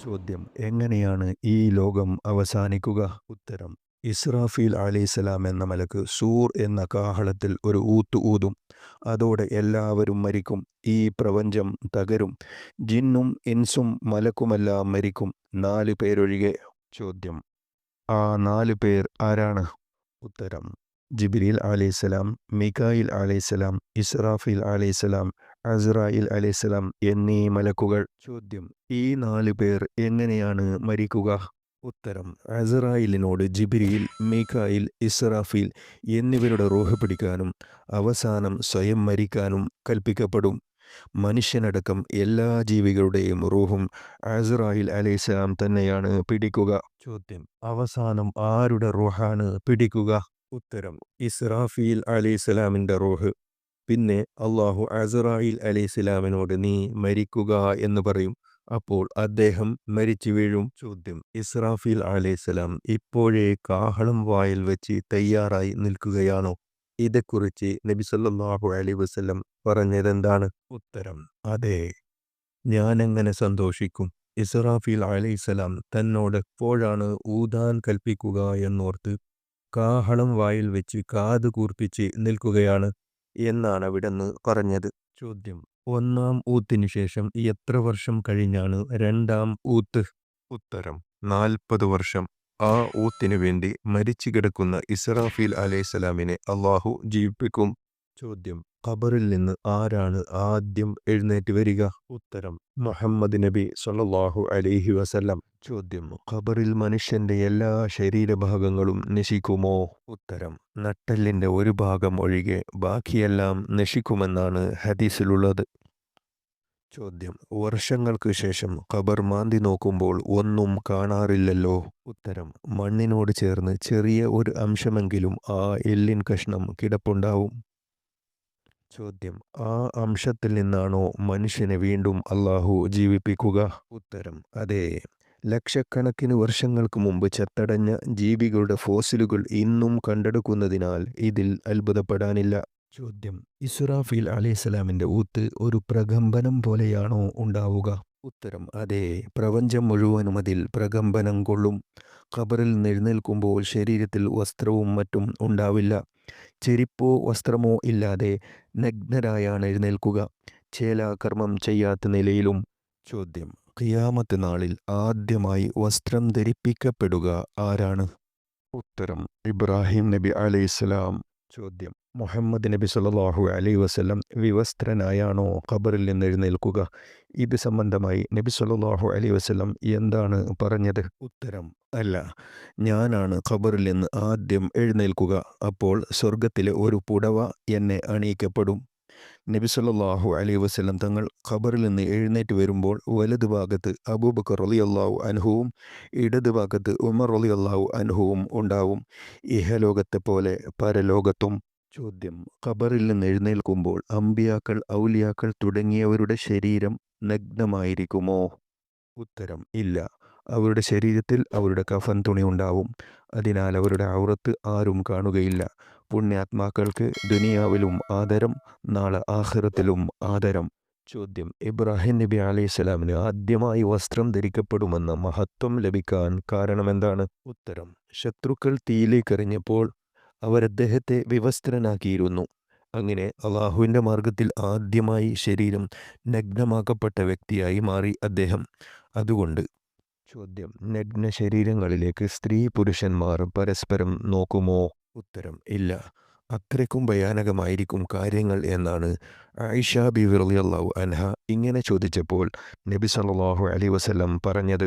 ചോദ്യം എങ്ങനെയാണ് ഈ ലോകം അവസാനിക്കുക? ഉത്തരം ഇസ്രാഫീൽ അലൈഹിസ്സലാം എന്ന മലക്ക് സൂർ എന്ന കാഹളത്തിൽ ഒരു ഊത്തു ഊതും. അതോടെ എല്ലാവരും മരിക്കും ഈ പ്രപഞ്ചം തകരും ജിന്നും ഇൻസും മലക്കുമെല്ലാം മരിക്കും. നാല് പേരൊഴികെ ചോദ്യം ആ നാല് പേർ ആരാണ്? ഉത്തരം ജിബ്രീൽ അലൈഹിസ്സലാം മിക്കായിൽ അലൈഹിസ്സലാം ഇസ്രാഫീൽ അലൈഹിസ്സലാം അസ്രായിൽ അലൈഹിസ്സലാം എന്നീ മലക്കുകൾ. ചോദ്യം ഈ നാല് പേർ എങ്ങനെയാണ് മരിക്കുക? ഉത്തരം അസറായിലിനോട് ജിബിരിയിൽ മീഖായിൽ ഇസ്രാഫീൽ എന്നിവരുടെ റോഹ പിടിക്കാനും അവസാനം സ്വയം മരിക്കാനും കൽപ്പിക്കപ്പെടും. മനുഷ്യനടക്കം എല്ലാ ജീവികളുടെയും റൂഹും അസറായിൽ അലൈഹിസ്സലാം തന്നെയാണ് പിടിക്കുക. ചോദ്യം അവസാനം ആരുടെ റൂഹാണ് പിടിക്കുക? ഉത്തരം ഇസ്രാഫീൽ അലൈഹിസ്സലാമിന്റെ റൂഹ്. പിന്നെ അള്ളാഹു അസറായിൽ അലൈഹിസ്സലാമിനോട് നീ മരിക്കുക എന്ന് പറയും. അപ്പോൾ അദ്ദേഹം മരിച്ചു വീഴും. ചോദ്യം. ഇസ്രാഫീൽ അലൈഹിസ്സലാം ഇപ്പോഴേ കാഹളം വായിൽ വെച്ച് തയ്യാറായി നിൽക്കുകയാണോ? ഇതേക്കുറിച്ച് നബി സല്ലല്ലാഹു അലൈഹി വസല്ലം പറഞ്ഞതെന്താണ്? ഉത്തരം. അതെ. ഞാനെങ്ങനെ സന്തോഷിക്കും? ഇസ്രാഫീൽ അലൈഹിസ്സലാം തന്നോട് എപ്പോഴാണ് ഊതാൻ കൽപ്പിക്കുക എന്നോർത്ത് കാഹളം വായിൽ വെച്ച് കാത് കൂർപ്പിച്ച് നിൽക്കുകയാണ്. എന്നാണ് അവിടുന്ന് പറഞ്ഞത്. ചോദ്യം. ഒന്നാം ഊത്തിനു ശേഷം എത്ര വർഷം കഴിഞ്ഞാണ് രണ്ടാം ഊത്ത്? ഉത്തരം. നാൽപ്പത് വർഷം. ആ ഊത്തിനു വേണ്ടി മരിച്ചു കിടക്കുന്ന ഇസ്രാഫീൽ അലൈഹിസ്സലാമിനെ അള്ളാഹു ജീവിപ്പിക്കും. ചോദ്യം. ഖബറിൽ നിന്ന് ആരാണ് ആദ്യം എഴുന്നേറ്റ് വരിക? ഉത്തരം മുഹമ്മദ് നബി സൊല്ലാഹു അലിഹി വസല്ലം. ചോദ്യം ഖബറിൽ മനുഷ്യന്റെ എല്ലാ ശരീരഭാഗങ്ങളും നശിക്കുമോ? ഉത്തരം നട്ടെല്ലിന്റെ ഒരു ഭാഗം ഒഴികെ ബാക്കിയെല്ലാം നശിക്കുമെന്നാണ് ഹദീസിലുള്ളത്. ചോദ്യം വർഷങ്ങൾക്ക് ശേഷം ഖബർ മാന്തി നോക്കുമ്പോൾ ഒന്നും കാണാറില്ലല്ലോ? ഉത്തരം മണ്ണിനോട് ചേർന്ന് ചെറിയ ഒരു അംശമെങ്കിലും ആ എല്ലിൻ കഷ്ണം കിടപ്പുണ്ടാവും. ചോദ്യം. ആ അംശത്തിൽ നിന്നാണോ മനുഷ്യനെ വീണ്ടും അള്ളാഹു ജീവിപ്പിക്കുക? ഉത്തരം. അതെ. ലക്ഷക്കണക്കിന് വർഷങ്ങൾക്ക് മുമ്പ് ചത്തടഞ്ഞ ജീവികളുടെ ഫോസിലുകൾ ഇന്നും കണ്ടെടുക്കുന്നതിനാൽ ഇതിൽ അത്ഭുതപ്പെടാനില്ല. ചോദ്യം. ഇസുറാഫീൽ അലൈഹിസ്സലാമിന്റെ ഊത്ത് ഒരു പ്രകമ്പനം പോലെയാണോ ഉണ്ടാവുക? ഉത്തരം. അതെ. പ്രപഞ്ചം മുഴുവനും അതിൽ പ്രകമ്പനം കൊള്ളും. ഖബറിൽ എഴുന്നേൽക്കുമ്പോൾ ശരീരത്തിൽ വസ്ത്രവും മറ്റും ഉണ്ടാവില്ല. ചെരിപ്പോ വസ്ത്രമോ ഇല്ലാതെ നഗ്നരായാണ് എഴുന്നേൽക്കുക. ചേലാകർമ്മം ചെയ്യാത്ത നിലയിലും ചോദ്യം. ഖിയാമത്ത് നാളിൽ ആദ്യമായി വസ്ത്രം ധരിപ്പിക്കപ്പെടുക ആരാണ്? ഉത്തരം. ഇബ്രാഹിം നബി അലൈഹിസ്സലാം ചോദ്യം. മുഹമ്മദ് നബി സല്ലാഹു അലൈ വസ്ലം വിവസ്ത്രനായാണോ ഖബറിൽ നിന്ന് എഴുന്നേൽക്കുക? ഇത് സംബന്ധമായി നബി സല്ലാഹു അലൈ വസ്ലം എന്താണ് പറഞ്ഞത്? ഉത്തരം അല്ല ഞാനാണ് ഖബറിൽ നിന്ന് ആദ്യം എഴുന്നേൽക്കുക അപ്പോൾ സ്വർഗത്തിലെ ഒരു പുടവ എന്നെ അണിയിക്കപ്പെടും. നബി സല്ലാഹു അലൈഹി വസ്ലം തങ്ങൾ ഖബറിൽ നിന്ന് എഴുന്നേറ്റ് വരുമ്പോൾ വലതുഭാഗത്ത് അബൂബക്കർ അലി റളിയല്ലാഹു അൻഹുവും ഇടതുഭാഗത്ത് ഉമർ അലി അള്ളാഹു അനുഹവും ഉണ്ടാവും. ഇഹലോകത്തെ പോലെ പരലോകത്തും ചോദ്യം. ഖബറിൽ നിന്ന് എഴുന്നേൽക്കുമ്പോൾ അമ്പിയാക്കൾ ഔലിയാക്കൾ തുടങ്ങിയവരുടെ ശരീരം നഗ്നമായിരിക്കുമോ? ഉത്തരം ഇല്ല. അവരുടെ ശരീരത്തിൽ അവരുടെ കഫൻ തുണി ഉണ്ടാവും. അതിനാൽ അവരുടെ ഔറത്ത് ആരും കാണുകയില്ല. പുണ്യാത്മാക്കൾക്ക് ദുനിയാവിലും ആദരം നാളെ ആഖിറത്തിലും ആദരം. ചോദ്യം ഇബ്രാഹിം നബി അലൈഹി സ്വലാമിന് ആദ്യമായി വസ്ത്രം ധരിക്കപ്പെടുമെന്ന മഹത്വം ലഭിക്കാൻ കാരണമെന്താണ്? ഉത്തരം ശത്രുക്കൾ തീയിലേക്കെറിഞ്ഞപ്പോൾ അവർ അദ്ദേഹത്തെ വിവസ്ത്രനാക്കിയിരുന്നു. അങ്ങനെ അള്ളാഹുവിന്റെ മാർഗത്തിൽ ആദ്യമായി ശരീരം നഗ്നമാക്കപ്പെട്ട വ്യക്തിയായി മാറി അദ്ദേഹം. അതുകൊണ്ട് ചോദ്യം നഗ്ന ശരീരങ്ങളിലേക്ക് സ്ത്രീ പുരുഷന്മാർ പരസ്പരം നോക്കുമോ? ഉത്തരം ഇല്ല. അത്രയ്ക്കും ഭയാനകമായിരിക്കും കാര്യങ്ങൾ എന്നാണ് ആയിഷ ബി റളിയല്ലാഹു അൻഹ ഇങ്ങനെ ചോദിച്ചപ്പോൾ നബി സല്ലാഹു അലൈഹി വസല്ലം പറഞ്ഞത്.